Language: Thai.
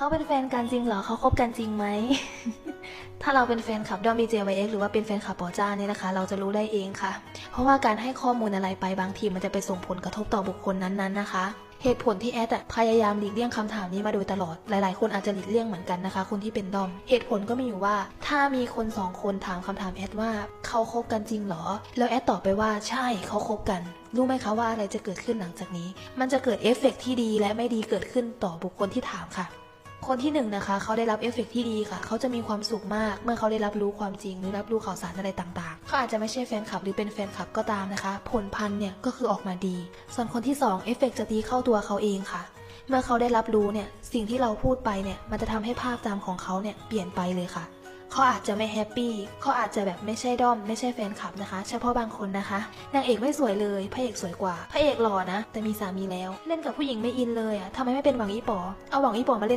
เขาเป็นแฟนกันจริงเหรอเขาคบกันจริงไหม ถ้าเราเป็นแฟนคลับดอม BJYX หรือว่าเป็นแฟนคลับปอจ้าเนี่ยนะคะ เราจะรู้ได้เองค่ะ เพราะว่าการให้ข้อมูลอะไรไปบางทีมันจะไปส่งผลกระทบต่อบุคคลนั้นๆนะคะเหตุผลที่แอดพยายามหลีกเลี่ยงคำถามนี้มาโดยตลอด หลายๆ คนอาจจะหลีกเลี่ยงเหมือนกันนะคะ คนที่เป็นดอม เหตุผลก็มีอยู่ว่า ถ้ามีคนสองคนถามคำถามแอดว่าเขาคบกันจริงเหรอ แล้วแอดตอบไปว่าใช่เขาคบกัน รู้ไหมคะว่าอะไรจะเกิดขึ้นหลังจากนี้ มันจะเกิดเอฟเฟกต์ที่ดีและไม่ดีเกิดขึ้นต่อบุคคลที่ถามค่ะ คนที่หนึ่งนะคะเขาได้รับเอฟเฟกต์ที่ดีค่ะ เขาจะมีความสุขมาก เมื่อเขาได้รับรู้ความจริงหรือรับรู้ข่าวสารอะไรต่างๆ เขาอาจจะไม่ใช่แฟนคลับหรือเป็นแฟนคลับก็ตามนะคะ ผลพันธุ์เนี่ยก็คือออกมาดี ส่วนคนที่สองเอฟเฟกต์จะตีเข้าตัวเขาเองค่ะ เมื่อเขาได้รับรู้เนี่ยสิ่งที่เราพูดไปเนี่ยมันจะทำให้ภาพจำของเขาเนี่ยเปลี่ยนไปเลยค่ะเขาอาจจะไม่แฮปปี้เขาอาจจะแบบไม่ใช่ด้อม ไม่ใช่แฟนคลับนะคะ เฉพาะบางคนนะคะ นางเอกไม่สวยเลย พระเอกสวยกว่า พระเอกหล่อนะ แต่มีสามีแล้ว เล่นกับผู้หญิงไม่อินเลยอะทำไมไม่เป็นหวังอีป๋อ เอาหวังอีป๋อมาเล่น